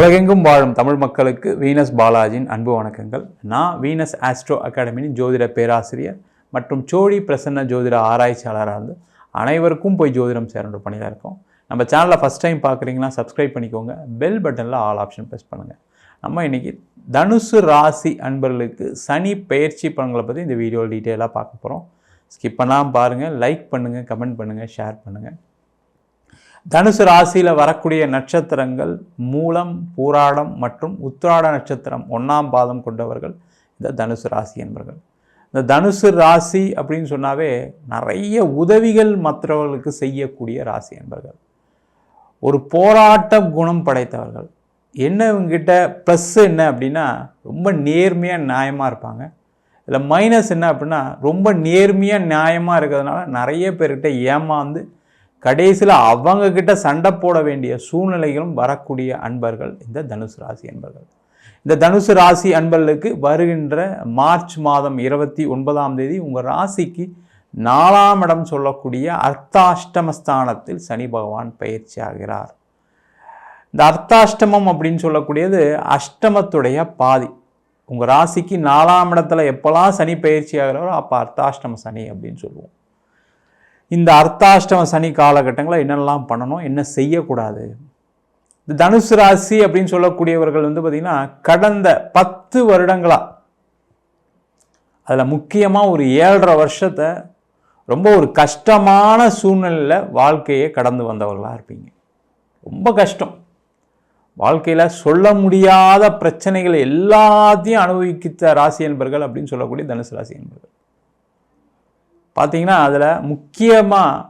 உலகெங்கும் வாழும் தமிழ் மக்களுக்கு வீனஸ் பாலாஜியின் அன்பு வணக்கங்கள். நான் வீனஸ் ஆஸ்ட்ரோ அகாடமியின் ஜோதிட பேராசிரியர் மற்றும் சோழி பிரசன்ன ஜோதிட ஆராய்ச்சியாளராக இருந்து அனைவருக்கும் போய் ஜோதிடம் சேரன்ற பணியில் இருக்கோம். நம்ம சேனலில் ஃபஸ்ட் டைம் பார்க்குறீங்கன்னா சப்ஸ்கிரைப் பண்ணிக்கோங்க. பெல் பட்டனில் ஆல் ஆப்ஷன் ப்ரெஸ் பண்ணுங்கள் நம்ம இன்றைக்கி தனுசு ராசி அன்பர்களுக்கு சனி பயிற்சி பலன்களை பற்றி இந்த வீடியோவில் டீட்டெயிலாக பார்க்க போகிறோம் ஸ்கிப் பண்ணாமல் பாருங்கள் லைக் பண்ணுங்கள் கமெண்ட் பண்ணுங்கள் ஷேர் பண்ணுங்கள் தனுசு ராசியில் வரக்கூடிய நட்சத்திரங்கள் மூலம் பூராடம் மற்றும் உத்ராட நட்சத்திரம் ஒன்றாம் பாதம் கொண்டவர்கள் இந்த தனுசு ராசி என்பர்கள். இந்த தனுசு ராசி அப்படின்னு சொன்னாவே நிறைய உதவிகள் மற்றவர்களுக்கு செய்யக்கூடிய ராசி என்பர்கள். ஒரு போராட்ட குணம் படைத்தவர்கள். என்ன இவங்ககிட்ட ப்ளஸ் என்ன அப்படின்னா ரொம்ப நேர்மையாக நியாயமாக இருப்பாங்க. இதில் மைனஸ் என்ன அப்படின்னா ரொம்ப நேர்மையாக நியாயமாக இருக்கிறதுனால நிறைய பேர்கிட்ட ஏமாந்து கடைசியில் அவங்க கிட்ட சண்டை போட வேண்டிய சூழ்நிலைகளும் வரக்கூடிய அன்பர்கள் இந்த தனுசு ராசி அன்பர்கள். இந்த தனுசு ராசி அன்பர்களுக்கு வருகின்ற மார்ச் மாதம் இருபத்தி ஒன்பதாம் தேதி உங்கள் ராசிக்கு நாலாம் இடம் சொல்லக்கூடிய அர்த்தாஷ்டமஸ்தானத்தில் சனி பகவான் பயிற்சி ஆகிறார். இந்த அர்த்தாஷ்டமம் அப்படின்னு சொல்லக்கூடியது அஷ்டமத்துடைய பாதி. உங்கள் ராசிக்கு நாலாம் இடத்துல எப்போல்லாம் சனி பயிற்சி ஆகிறாரோ அப்போ அர்த்தாஷ்டம சனி அப்படின்னு சொல்லுவோம். இந்த அர்த்தாஷ்டம சனி காலகட்டங்களில் என்னெல்லாம் பண்ணணும் என்ன செய்யக்கூடாது? இந்த தனுசு ராசி அப்படின்னு சொல்லக்கூடியவர்கள் வந்து பார்த்திங்கன்னா கடந்த பத்து வருடங்களாக அதில் முக்கியமாக ஒரு ஏழரை வருஷத்தை ரொம்ப ஒரு கஷ்டமான சூழ்நிலையில் வாழ்க்கையை கடந்து வந்தவர்களாக இருப்பீங்க. ரொம்ப கஷ்டம். வாழ்க்கையில் சொல்ல முடியாத பிரச்சனைகளை எல்லாத்தையும் அனுபவிக்கித்த ராசி என்பர்கள் அப்படின்னு சொல்லக்கூடிய தனுசு ராசி என்பர்கள். பார்த்தீங்கன்னா அதில் முக்கியமாக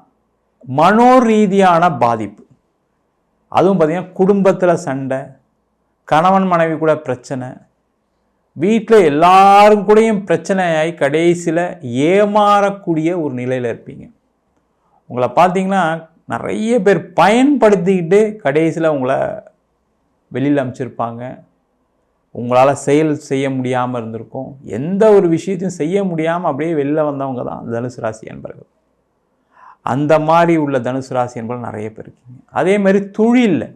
மனோரீதியான பாதிப்பு. அதுவும் பார்த்திங்கன்னா குடும்பத்தில் சண்டை கணவன் மனைவி கூட பிரச்சனை வீட்டில் எல்லாரும் கூடயும் பிரச்சனையாகி கடைசியில் ஏமாறக்கூடிய ஒரு நிலையில் இருப்பீங்க. உங்களை பார்த்தீங்கன்னா நிறைய பேர் பயன்படுத்திக்கிட்டு கடைசியில் உங்களை வெளியில் அமைச்சிருப்பாங்க. உங்களால் செயல் செய்ய முடியாமல் இருந்திருக்கும். எந்த ஒரு விஷயத்தையும் செய்ய முடியாமல் அப்படியே வெளில வந்தவங்க தான் தனுசு ராசி என்பர்கள். அந்த மாதிரி உள்ள தனுசு ராசி என்பர்கள் நிறைய பேர் இருக்கீங்க. அதே மாதிரி தொழிலில்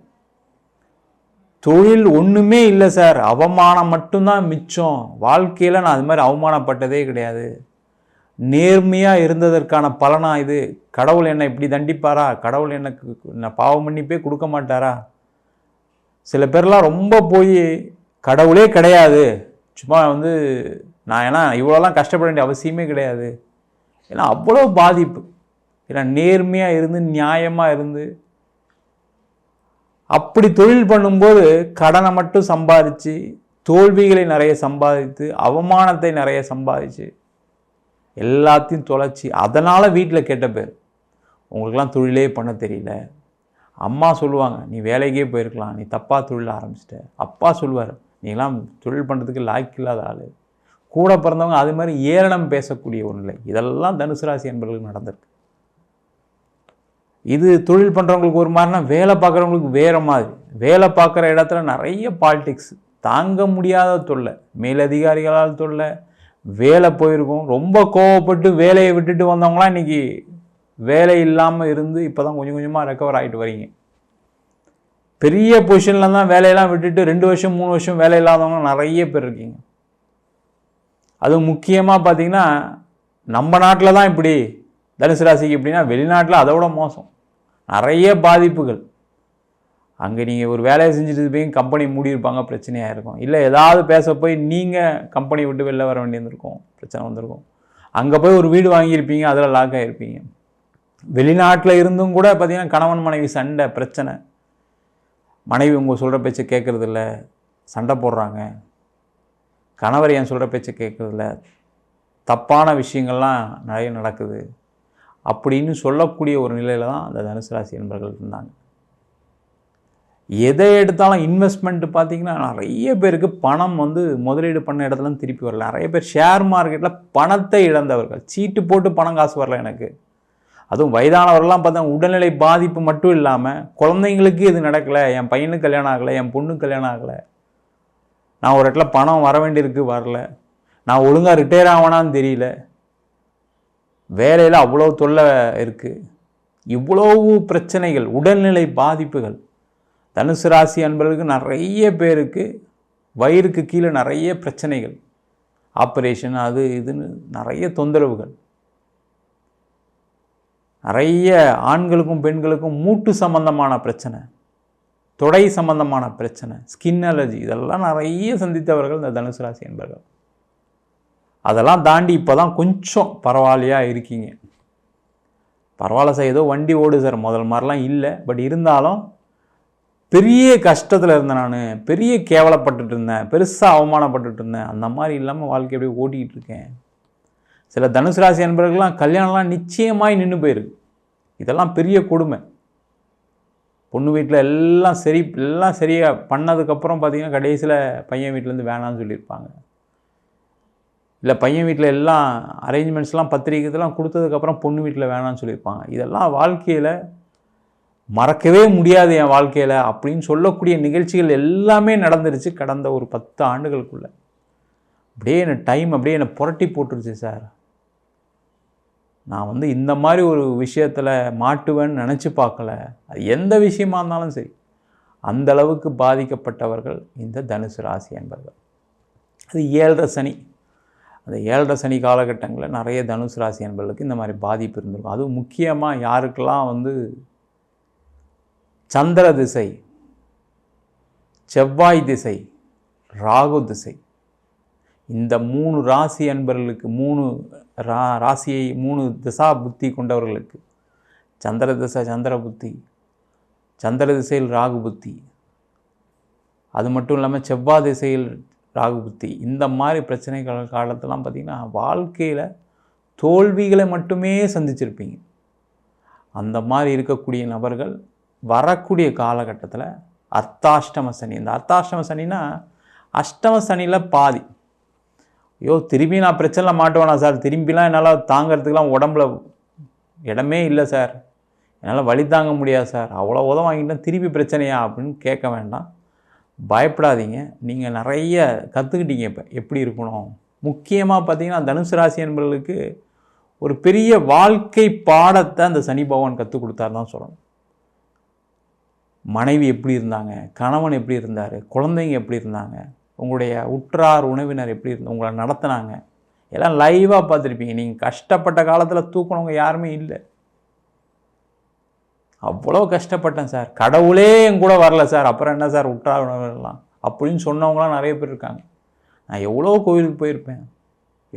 தொழில் ஒன்றுமே இல்லை சார். அவமானம் மட்டும்தான் மிச்சம். வாழ்க்கையில் நான் அது மாதிரி அவமானப்பட்டதே கிடையாது. நேர்மையாக இருந்ததற்கான பலனா இது? கடவுள் என்னை இப்படி தண்டிப்பாரா? கடவுள் எனக்கு நான் பாவம் மன்னிப்பே கொடுக்க மாட்டாரா? சில பேர்லாம் ரொம்ப போய் கடவுளே கிடையாது. சும்மா வந்து நான் ஏன்னா இவ்வளோலாம் கஷ்டப்பட வேண்டிய அவசியமே கிடையாது. ஏன்னா அவ்வளோ பாதிப்பு. ஏன்னா நேர்மையாக இருந்து நியாயமாக இருந்து. அப்படி தொழில் பண்ணும்போது கடனை மட்டும் சம்பாதிச்சு தோல்விகளை நிறைய சம்பாதித்து அவமானத்தை நிறைய சம்பாதிச்சு எல்லாத்தையும் தொலைச்சி அதனால் வீட்டில் கெட்ட பேர். உங்களுக்கெல்லாம் தொழிலே பண்ண தெரியல. அம்மா சொல்லுவாங்க நீ வேலைக்கே போயிருக்கலாம். நீ தப்பாக தொழில் ஆரம்பிச்சிட்ட. அப்பா சொல்லுவார் நீங்களாம் தொழில் பண்ணுறதுக்கு லாய்க்கு இல்லாத ஆள். கூட பிறந்தவங்க அது மாதிரி ஏளனம் பேசக்கூடிய ஒரு நிலை. இதெல்லாம் தனுசு ராசி என்பவர்களுக்கு நடந்திருக்கு. இது தொழில் பண்ணுறவங்களுக்கு ஒரு மாதிரினா வேலை பார்க்குறவங்களுக்கு வேறு மாதிரி. வேலை பார்க்குற இடத்துல நிறைய பாலிடிக்ஸ் தாங்க முடியாத தொல்லை. மேலதிகாரிகளால் தொல்லை. வேலை போயிருக்கும். ரொம்ப கோவப்பட்டு வேலையை விட்டுட்டு வந்தவங்களாம் இன்றைக்கி வேலை இல்லாமல் இருந்து இப்போ தான் கொஞ்சம் கொஞ்சமாக ரெக்கவர் ஆகிட்டு வரீங்க. பெரிய பொசிஷனில் தான் வேலையெல்லாம் விட்டுட்டு ரெண்டு வருஷம் மூணு வருஷம் வேலை இல்லாதவங்க நிறைய பேர் இருக்கீங்க. அதுவும் முக்கியமாக பார்த்தீங்கன்னா நம்ம நாட்டில் தான் இப்படி. தனுசு ராசிக்கு எப்படின்னா வெளிநாட்டில் அதை விட மோசம். நிறைய பாதிப்புகள். அங்கே நீங்கள் ஒரு வேலையை செஞ்சுட்டு போய் கம்பெனி மூடியிருப்பாங்க பிரச்சனையாக இருக்கும். இல்லை ஏதாவது பேச போய் நீங்கள் கம்பெனி விட்டு வெளில வர வேண்டியிருந்திருக்கும் பிரச்சனை வந்திருக்கும். அங்கே போய் ஒரு வீடு வாங்கியிருப்பீங்க அதில் லாக் ஆகிருப்பீங்க வெளிநாட்டில் இருந்தும் கூட பார்த்தீங்கன்னா கணவன் மனைவி சண்டை பிரச்சனை. மனைவி உங்கள் சொல்கிற பேச்சை கேட்குறதில்ல சண்டை போடுறாங்க. கணவர் என் சொல்கிற பேச்சை கேட்குறதில்ல தப்பான விஷயங்கள்லாம் நிறைய நடக்குது. அப்படின்னு சொல்லக்கூடிய ஒரு நிலையில் தான் அந்த தனுசு ராசி என்பர்கள் இருந்தாங்க. எதை எடுத்தாலும் இன்வெஸ்ட்மெண்ட்டு பார்த்தீங்கன்னா நிறைய பேருக்கு பணம் வந்து முதலீடு பண்ண இடத்துல திருப்பி வரல. நிறைய பேர் ஷேர் மார்க்கெட்டில் பணத்தை இழந்தவர்கள். சீட்டு போட்டு பணம் காசு வரல எனக்கு. அதுவும் வயதானவர்கள்லாம் பார்த்தா உடல்நிலை பாதிப்பு மட்டும் இல்லாமல் குழந்தைங்களுக்கு இது நடக்கலை என் பையனுக்கு கல்யாணம் ஆகலை என் பொண்ணுக்கு கல்யாணம் ஆகலை. நான் ஒரு இடத்துல பணம் வர வேண்டியிருக்கு வரல. நான் ஒழுங்காக ரிட்டையர் ஆவானான்னு தெரியல. வேலையில் அவ்வளோ தொல்லை இருக்குது இவ்வளவு பிரச்சனைகள் உடல்நிலை பாதிப்புகள். தனுசு ராசி அன்பர்களுக்கு நிறைய பேருக்கு வயிறுக்கு கீழே நிறைய பிரச்சனைகள். ஆப்ரேஷன் அது இதுன்னு நிறைய தொந்தரவுகள். நிறைய ஆண்களுக்கும் பெண்களுக்கும் மூட்டு சம்பந்தமான பிரச்சனை தொடை சம்பந்தமான பிரச்சனை ஸ்கின் அலர்ஜி இதெல்லாம் நிறைய சந்தித்தவர்கள் இந்த தனுசு ராசி என்பர்கள். அதெல்லாம் தாண்டி இப்போ தான் கொஞ்சம் பரவாயில்லையாக இருக்கீங்க. பரவாயில்ல சார் ஏதோ வண்டி ஓடு சார் முதல் மாதிரிலாம் இல்லை. பட் இருந்தாலும் பெரிய கஷ்டத்தில் இருந்தேன் நான். பெரிய கேவலப்பட்டுட்டு இருந்தேன். பெருசாக அவமானப்பட்டுட்டு இருந்தேன். அந்த மாதிரி இல்லாமல் வாழ்க்கை அப்படியே ஓட்டிகிட்டு இருக்கேன்? சில தனுசு ராசி அன்பர்கள்லாம் கல்யாணம்லாம் நிச்சயமாய் நின்று போயிருக்கு. இதெல்லாம் பெரிய கொடுமை. பொண்ணு வீட்டில் எல்லாம் சரி எல்லாம் சரியாக பண்ணதுக்கப்புறம் பார்த்திங்கன்னா கடைசியில் பையன் வீட்டிலேருந்து வேணாம்னு சொல்லியிருப்பாங்க. இல்லை பையன் வீட்டில் எல்லாம் அரேஞ்ச்மெண்ட்ஸ்லாம் பத்திரிக்கைலாம் கொடுத்ததுக்கப்புறம் பொண்ணு வீட்டில் வேணாம்னு சொல்லியிருப்பாங்க. இதெல்லாம் வாழ்க்கையில் மறக்கவே முடியாது என் வாழ்க்கையில் அப்படின்னு சொல்லக்கூடிய நிகழ்ச்சிகள் எல்லாமே நடந்துருச்சு கடந்த ஒரு பத்து ஆண்டுகளுக்குள்ளே. அப்படியே என்னை டைம் அப்படியே என்னை புரட்டி போட்டுருச்சு சார். நான் வந்து இந்த மாதிரி ஒரு விஷயத்தில் மாட்டுவேன்னு நினச்சி பார்க்கல. அது எந்த விஷயமா இருந்தாலும் சரி. அந்த அளவுக்கு பாதிக்கப்பட்டவர்கள் இந்த தனுசு ராசி என்பர்கள். அது ஏழரை சனி. அந்த ஏழரை சனி காலகட்டங்களில் நிறைய தனுசு ராசி என்பர்களுக்கு இந்த மாதிரி பாதிப்பு இருந்திருக்கும். அதுவும் முக்கியமாக யாருக்கெல்லாம் வந்து சந்திர திசை செவ்வாய் திசை ராகு திசை. இந்த மூணு ராசி அன்பர்களுக்கு மூணு ரா ராசியை மூணு திசா புத்தி கொண்டவர்களுக்கு. சந்திர திசை சந்திர புத்தி. சந்திர திசையில் ராகு புத்தி. அது மட்டும் இல்லாமல் செவ்வாய் திசையில் ராகு புத்தி. இந்த மாதிரி பிரச்சனைகள் காலத்தெல்லாம் பார்த்திங்கன்னா வாழ்க்கையில் தோல்விகளை மட்டுமே சந்திச்சிருப்பீங்க. அந்த மாதிரி இருக்கக்கூடிய நபர்கள் வரக்கூடிய காலகட்டத்தில் அர்த்தாஷ்டம சனி. இந்த அர்த்தாஷ்டம சனினா அஷ்டம சனியில் பாதி. ஐயோ திரும்பி நான் பிரச்சனையில் மாட்டுவேனா சார்? திரும்பிலாம் என்னால் தாங்கிறதுக்கெலாம் உடம்புல இடமே இல்லை சார். என்னால் வழி தாங்க முடியாது சார். அவ்வளோ உதவ வாங்கிட்டேன் திருப்பி பிரச்சனையா அப்படின்னு கேட்க வேண்டாம். பயப்படாதீங்க. நீங்கள் நிறைய கற்றுக்கிட்டீங்க இப்போ. எப்படி இருக்கணும்? முக்கியமாக பார்த்தீங்கன்னா தனுசு ராசி என்பவர்களுக்கு ஒரு பெரிய வாழ்க்கை பாடத்தை அந்த சனி பகவான் கற்றுக் கொடுத்தாரு தான் சொல்லணும். மனைவி எப்படி இருந்தாங்க? கணவன் எப்படி இருந்தார்? குழந்தைங்க எப்படி இருந்தாங்க? உங்களுடைய உற்றார் உணவினர் எப்படி இருந்து உங்களை நடத்துனாங்க. எல்லாம் லைவாக பார்த்துருப்பீங்க. நீங்கள் கஷ்டப்பட்ட காலத்தில் தூக்கினவங்க யாருமே இல்லை. அவ்வளோ கஷ்டப்பட்டேன் சார். கடவுளே என் கூட வரல சார். அப்புறம் என்ன சார் உற்றார் உணவினர்லாம் அப்படின்னு சொன்னவங்களாம் நிறைய பேர் இருக்காங்க. நான் எவ்வளோ கோயிலுக்கு போயிருப்பேன்.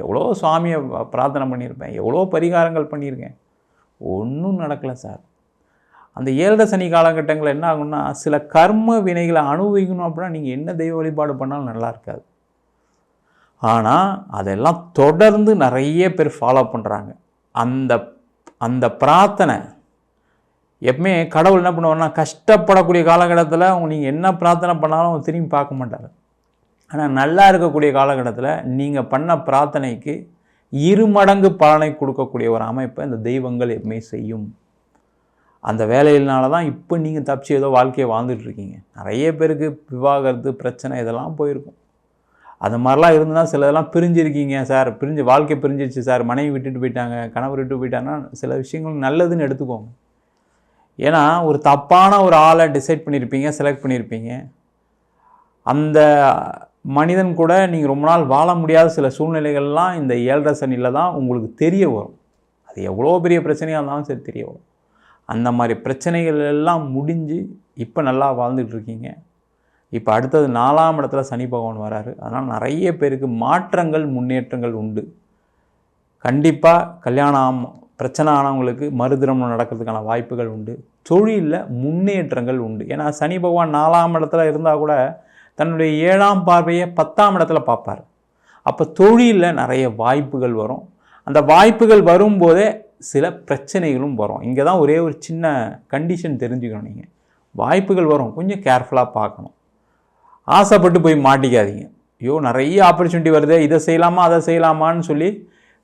எவ்வளோ சுவாமியை பிரார்த்தனை பண்ணியிருப்பேன். எவ்வளோ பரிகாரங்கள் பண்ணியிருக்கேன். ஒன்றும் நடக்கலை சார். அந்த ஏழரை சனி காலகட்டங்களில் என்ன ஆகும்னா சில கர்ம வினைகளை அனுபவிக்கணும் அப்படின்னா நீங்கள் என்ன தெய்வ வழிபாடு பண்ணாலும் நல்லா இருக்காது. ஆனால் அதெல்லாம் தொடர்ந்து நிறைய பேர் ஃபாலோ பண்ணுறாங்க அந்த அந்த பிரார்த்தனை எப்பவுமே கடவுள் என்ன பண்ணுவார்னா கஷ்டப்படக்கூடிய காலகட்டத்தில் அவங்க நீங்கள் என்ன பிரார்த்தனை பண்ணாலும் அவங்க திரும்பி பார்க்க மாட்டார் ஆனால் நல்லா இருக்கக்கூடிய காலகட்டத்தில் நீங்கள் பண்ண பிரார்த்தனைக்கு இரு மடங்கு பலனை கொடுக்கக்கூடிய ஒரு அமைப்பை இந்த தெய்வங்கள் எப்பவுமே செய்யும். அந்த வேலையினால தான் இப்போ நீங்கள் தப்பிச்சு ஏதோ வாழ்க்கையை வாழ்ந்துட்டுருக்கீங்க நிறைய பேருக்கு விவாகரத்து பிரச்சனை இதெல்லாம் போயிருக்கும். அது மாதிரிலாம் இருந்ததுன்னா சிலதெல்லாம் பிரிஞ்சிருக்கீங்க சார். பிரிஞ்சு வாழ்க்கை பிரிஞ்சிருச்சு சார். மனைவி விட்டுட்டு போயிட்டாங்க கணவர் விட்டு போயிட்டாங்கன்னா சில விஷயங்கள் நல்லதுன்னு எடுத்துக்கோங்க. ஏன்னா ஒரு தப்பான ஒரு ஆளை டிசைட் பண்ணியிருப்பீங்க செலக்ட் பண்ணியிருப்பீங்க. அந்த மனிதன் கூட நீங்கள் ரொம்ப நாள் வாழ முடியாத சில சூழ்நிலைகள்லாம் இந்த ஏழரை சனியில் தான் உங்களுக்கு தெரிய வரும். அது எவ்வளோ பெரிய பிரச்சனையாக இருந்தாலும் சரி தெரிய வரும். அந்த மாதிரி பிரச்சனைகள் எல்லாம் முடிஞ்சு இப்போ நல்லா வாழ்ந்துட்டு இருக்கீங்க. இப்போ அடுத்தது நாலாம் இடத்துல சனி பகவான் வராரு. அதனால் நிறைய பேருக்கு மாற்றங்கள் முன்னேற்றங்கள் உண்டு. கண்டிப்பாக கல்யாணம் பிரச்சனை ஆனவங்களுக்கு மறுதிரமணம் நடக்கிறதுக்கான வாய்ப்புகள் உண்டு. தொழிலில் முன்னேற்றங்கள் உண்டு. ஏன்னா சனி பகவான் நாலாம் இடத்துல இருந்தால் கூட தன்னுடைய ஏழாம் பார்வையை பத்தாம் இடத்துல பார்ப்பார். அப்போ தொழிலில் நிறைய வாய்ப்புகள் வரும். அந்த வாய்ப்புகள் வரும்போதே சில பிரச்சனைகளும் வரும். இங்கே தான் ஒரே ஒரு சின்ன கண்டிஷன் தெரிஞ்சுக்கணும் நீங்கள் வாய்ப்புகள் வரும். கொஞ்சம் கேர்ஃபுல்லாக பார்க்கணும். ஆசைப்பட்டு போய் மாட்டிக்காதீங்க. ஐயோ நிறைய ஆப்பர்ச்சுனிட்டி வருது. இதை செய்யலாமா அதை செய்யலாமான்னு சொல்லி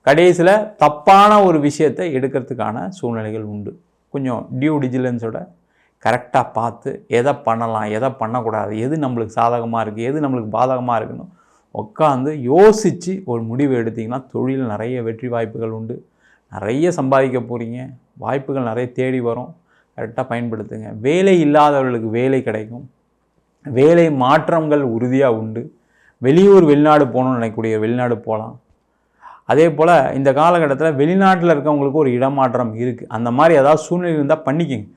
கடைசியில் தப்பான ஒரு விஷயத்தை எடுக்கிறதுக்கான சூழ்நிலைகள் உண்டு. கொஞ்சம் டியூ டிஜிலன்ஸோட கரெக்டாக பார்த்து எதை பண்ணலாம் எதை பண்ணக்கூடாது எது நம்மளுக்கு சாதகமாக இருக்குது எது நம்மளுக்கு பாதகமாக இருக்குன்னு உட்காந்து யோசித்து ஒரு முடிவு எடுத்திங்கன்னா தொழில் நிறைய வெற்றி வாய்ப்புகள் உண்டு. நிறைய சம்பாதிக்க போகிறீங்க வாய்ப்புகள் நிறைய தேடி வரும். கரெக்டாக பயன்படுத்துங்க. வேலை இல்லாதவர்களுக்கு வேலை கிடைக்கும். வேலை மாற்றங்கள் உறுதியாக உண்டு. வெளியூர் வெளிநாடு போகணும்னு நினைக்கக்கூடிய வெளிநாடு போகலாம். அதே போல் இந்த காலகட்டத்தில் வெளிநாட்டில் இருக்கவங்களுக்கு ஒரு இடமாற்றம் இருக்குது அந்த மாதிரி ஏதாவது சூழ்நிலை இருந்தால் பண்ணிக்கிங்க.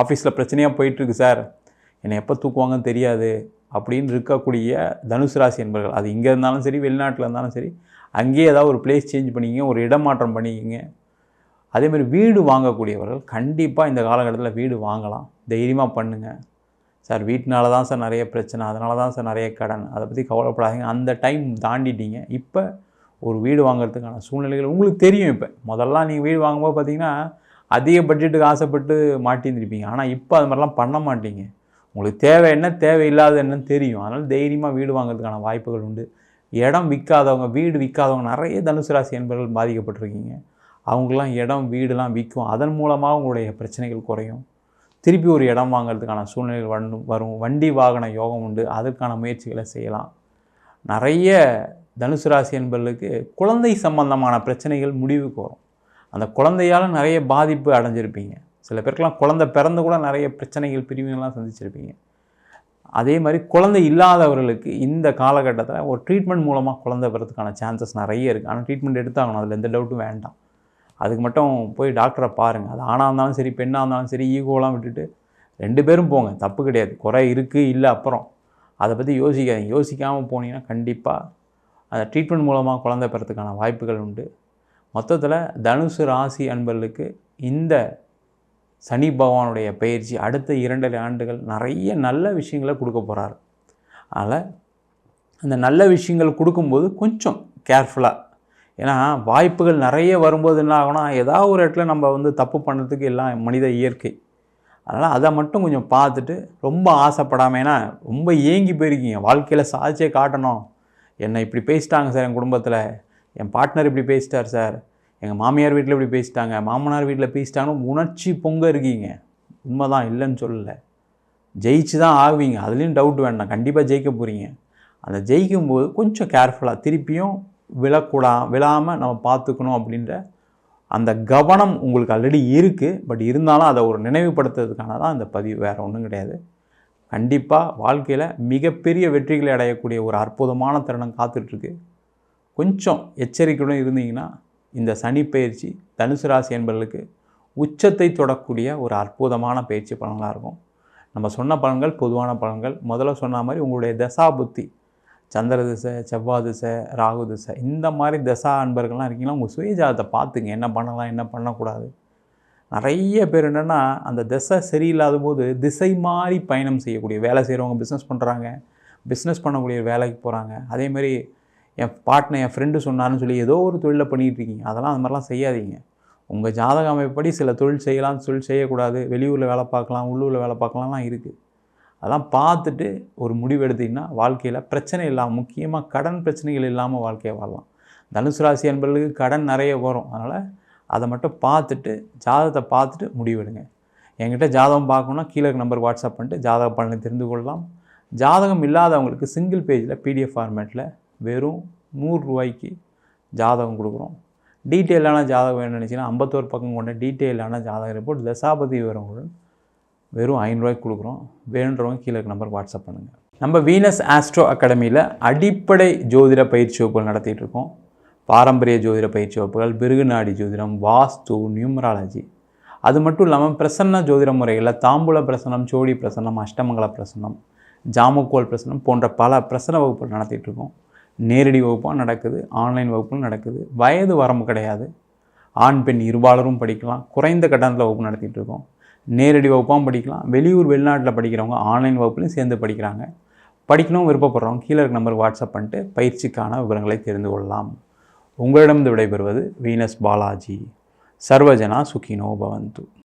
ஆஃபீஸில் பிரச்சனையாக போயிட்டுருக்கு சார். என்னை எப்போ தூக்குவாங்கன்னு தெரியாது. அப்படின்னு இருக்கக்கூடிய தனுசு ராசி என்பர்கள். அது இங்கே இருந்தாலும் சரி வெளிநாட்டில் இருந்தாலும் சரி அங்கேயே ஏதாவது ஒரு பிளேஸ் சேஞ்ச் பண்ணிக்கிங்க ஒரு இடமாற்றம் பண்ணிக்கிங்க. அதேமாதிரி வீடு வாங்கக்கூடியவர்கள் கண்டிப்பாக இந்த காலகட்டத்தில் வீடு வாங்கலாம். தைரியமாக பண்ணுங்கள் சார் வீட்டினால தான் சார் நிறைய பிரச்சனை அதனால தான் சார் நிறைய கடன். அதை பற்றி கவலைப்படாதீங்க. அந்த டைம் தாண்டிட்டீங்க. இப்போ ஒரு வீடு வாங்குறதுக்கான சூழ்நிலைகள் உங்களுக்கு தெரியும் இப்போ. முதல்லாம் நீங்கள் வீடு வாங்கும்போது பார்த்தீங்கன்னா அதிக பட்ஜெட்டுக்கு ஆசைப்பட்டு மாட்டியிருந்திருப்பீங்க. ஆனால் இப்போ அது மாதிரிலாம் பண்ண மாட்டீங்க. உங்களுக்கு தேவை என்ன தேவையில்லாத என்னன்னு தெரியும். அதனால் தைரியமாக வீடு வாங்குறதுக்கான வாய்ப்புகள் உண்டு. இடம் விற்காதவங்க வீடு விற்காதவங்க நிறைய தனுசு ராசி என்பர்கள் பாதிக்கப்பட்டிருக்கீங்க. அவங்களாம் இடம் வீடுலாம் விற்கும். அதன் மூலமாக உங்களுடைய பிரச்சனைகள் குறையும். திருப்பி ஒரு இடம் வாங்குறதுக்கான சூழ்நிலைகள் வந்து வரும். வண்டி வாகன யோகம் உண்டு. அதற்கான முயற்சிகளை செய்யலாம். நிறைய தனுசு ராசி என்பர்களுக்கு குழந்தை சம்பந்தமான பிரச்சனைகள் முடிவுக்கு வரும். அந்த குழந்தையால் நிறைய பாதிப்பு அடைஞ்சிருப்பீங்க. சில பேருக்கெல்லாம் குழந்தை பிறந்து கூட நிறைய பிரச்சனைகள் பிரிவுகள்லாம் சந்திச்சிருப்பீங்க. அதே மாதிரி குழந்தை இல்லாதவர்களுக்கு இந்த காலகட்டத்தில் ஒரு ட்ரீட்மெண்ட் மூலமாக குழந்தை பெறதுக்கான சான்சஸ் நிறைய இருக்குது ஆனால் ட்ரீட்மெண்ட் எடுத்தாகணும். அதில் எந்த டவுட்டும் வேண்டாம். அதுக்கு மட்டும் போய் டாக்டரை பாருங்கள் அது ஆணாக இருந்தாலும் சரி பெண்ணாக இருந்தாலும் சரி ஈகோலாம் விட்டுட்டு ரெண்டு பேரும் போங்க. தப்பு கிடையாது. குறை இருக்குது இல்லை அப்புறம். அதை பற்றி யோசிக்காதீங்க. யோசிக்காமல் போனீங்கன்னா கண்டிப்பாக அந்த ட்ரீட்மெண்ட் மூலமாக குழந்தை பெறத்துக்கான வாய்ப்புகள் உண்டு. மொத்தத்தில் தனுசு ராசி அன்பர்களுக்கு இந்த சனி பகவானுடைய பயிற்சி அடுத்த இரண்டரை ஆண்டுகள் நிறைய நல்ல விஷயங்களை கொடுக்க போகிறார் அதனால் அந்த நல்ல விஷயங்கள் கொடுக்கும்போது கொஞ்சம் கேர்ஃபுல்லாக ஏன்னா வாய்ப்புகள் நிறைய வரும்போது என்ன ஆகும்னா ஏதாவது ஒரு இடத்துல நம்ம வந்து தப்பு பண்ணுறதுக்கு எல்லாம் மனித இயற்கை. அதனால் அதை மட்டும் கொஞ்சம் பார்த்துட்டு ரொம்ப ஆசைப்படாமல் ஏன்னா ரொம்ப ஏங்கி போயிருக்கீங்க. வாழ்க்கையில் சாதிச்சே காட்டணும். என்னை இப்படி பேசிட்டாங்க சார் என் குடும்பத்தில். என் பார்ட்னர் இப்படி பேசிட்டார் சார். எங்கள் மாமியார் வீட்டில் இப்படி பேசிட்டாங்க மாமனார் வீட்டில் பேசிட்டாங்கன்னு உணர்ச்சி பொங்க இருக்கீங்க. உண்மை தான் இல்லைன்னு சொல்லலை. ஜெயிச்சு தான் ஆவீங்க அதுலேயும் டவுட் வேண்டாம் கண்டிப்பாக ஜெயிக்க போகிறீங்க அந்த ஜெயிக்கும்போது கொஞ்சம் கேர்ஃபுல்லாக திருப்பியும் விழக்கூடா விழாமல் நம்ம பார்த்துக்கணும் அப்படின்ற அந்த கவனம் உங்களுக்கு ஆல்ரெடி இருக்குது பட் இருந்தாலும் அதை ஒரு நினைவுபடுத்துறதுக்கான தான் இந்த பதிவு வேறு ஒன்றும் கிடையாது. கண்டிப்பாக வாழ்க்கையில் மிகப்பெரிய வெற்றிகளை அடையக்கூடிய ஒரு அற்புதமான தருணம் காத்துட்ருக்கு கொஞ்சம் எச்சரிக்கையுடன் இருந்தீங்கன்னா இந்த சனி பயிற்சி தனுசு ராசி என்பவர்களுக்கு உச்சத்தை தொடக்கூடிய ஒரு அற்புதமான பயிற்சி பலன்களாக இருக்கும். நம்ம சொன்ன பலன்கள் பொதுவான பலன்கள். முதல்ல சொன்ன மாதிரி உங்களுடைய தசா புத்தி சந்திர திசை செவ்வாய் திசை ராகு திசை இந்த மாதிரி தசா அன்பர்கள்லாம் இருக்கீங்களா? உங்கள் சுயஜாதத்தை பார்த்துங்க. என்ன பண்ணலாம் என்ன பண்ணக்கூடாது? நிறைய பேர் என்னென்னா அந்த திசை சரியில்லாத போது திசை மாறி பயணம் செய்யக்கூடிய வேலை செய்கிறவங்க பிஸ்னஸ் பண்ணுறாங்க பிஸ்னஸ் பண்ணக்கூடிய வேலைக்கு போகிறாங்க அதேமாதிரி என் பார்ட்னர் என் ஃப்ரெண்டு சொன்னார்னு சொல்லி ஏதோ ஒரு தொழிலை பண்ணிகிட்ருக்கீங்க அதெல்லாம் அந்த மாதிரிலாம் செய்யாதீங்க. உங்கள் ஜாதக அமைப்படி சில தொழில் செய்யலாம் தொழில் செய்யக்கூடாது. வெளியூரில் வேலை பார்க்கலாம் உள்ளூரில் வேலை பார்க்கலாம்லாம் இருக்குது அதெல்லாம் பார்த்துட்டு ஒரு முடிவு எடுத்திங்கன்னா வாழ்க்கையில் பிரச்சனை இல்லாமல் முக்கியமாக கடன் பிரச்சனைகள் இல்லாமல் வாழ்க்கையை வாழலாம். தனுசு ராசி என்பவர்களுக்கு கடன் நிறைய வரும். அதனால் அதை மட்டும் பார்த்துட்டு ஜாதகத்தை பார்த்துட்டு முடிவெடுங்க என்கிட்ட ஜாதகம் பார்க்கணுன்னா கீழே நம்பர் வாட்ஸ்அப் பண்ணிட்டு ஜாதக பலனை தெரிந்து கொள்ளலாம். ஜாதகம் இல்லாதவங்களுக்கு சிங்கிள் பேஜில் பிடிஎஃப் ஃபார்மேட்டில் வெறும் நூறுரூவாய்க்கு ஜாதகம் கொடுக்குறோம். டீட்டெயிலான ஜாதகம் வேணும்னு நினச்சிங்கன்னா ஐம்பத்தோரு பக்கம் கொண்ட டீட்டெயிலான ஜாதக ரிப்போர்ட் தசாபதி விவரங்களுடன் வெறும் ஐநூறுரூவாய்க்கு கொடுக்குறோம். வேணுன்றவங்க கீழே நம்பர் வாட்ஸ்அப் பண்ணுங்கள் நம்ம வீனஸ் ஆஸ்ட்ரோ அகாடமியில் அடிப்படை ஜோதிட பயிற்சி வகுப்புகள் நடத்திட்டு இருக்கோம். பாரம்பரிய ஜோதிட பயிற்சி வகுப்புகள் பிருகுநாடி ஜோதிடம் வாஸ்து நியூமராலஜி. அது மட்டும் இல்லாமல் பிரசன்ன ஜோதிட முறைகளில் தாம்பூல பிரசனம் சோடி பிரசனம் அஷ்டமங்கல பிரசனம் ஜாமுக்கோல் பிரசனம் போன்ற பல பிரசன வகுப்புகள் நடத்திட்டு இருக்கோம். நேரடி வகுப்பாக நடக்குது ஆன்லைன் வகுப்பும் நடக்குது. வயது வரம்பு கிடையாது. ஆண் பெண் இருபாலரும் படிக்கலாம். குறைந்த கட்டணத்தில் வகுப்பு நடத்திட்டு இருக்கோம். நேரடி வகுப்பாகவும் படிக்கலாம். வெளியூர் வெளிநாட்டில் படிக்கிறவங்க ஆன்லைன் வகுப்புலையும் சேர்ந்து படிக்கிறாங்க. படிக்கணும் விருப்பப்படுறவங்க கீழே இருக்க நம்பர் வாட்ஸ்அப் பண்ணிட்டு பயிற்சிக்கான விவரங்களை தெரிந்து கொள்ளலாம். உங்களிடம் விடைபெறுவது வீனஸ் பாலாஜி. சர்வஜனா சுகினோ பவந்து.